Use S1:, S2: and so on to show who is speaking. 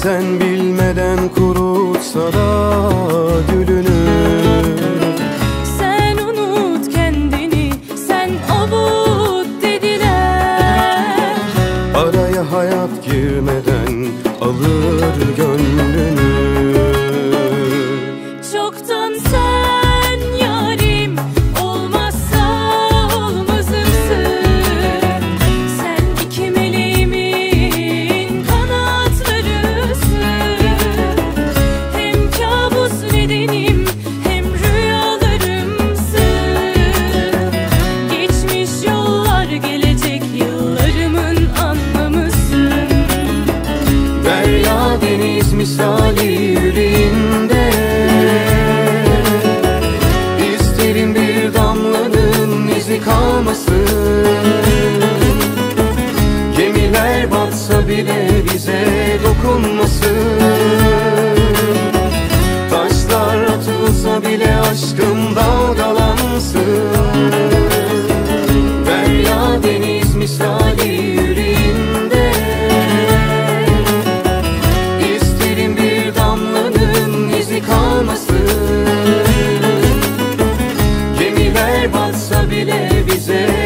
S1: Bazen bilmeden kurutsa da gülünü
S2: Sen unut kendini, sen avut dediler.
S1: Araya hayat girmeden alır gönlünü. Karadeniz misali yüreğinde. dizer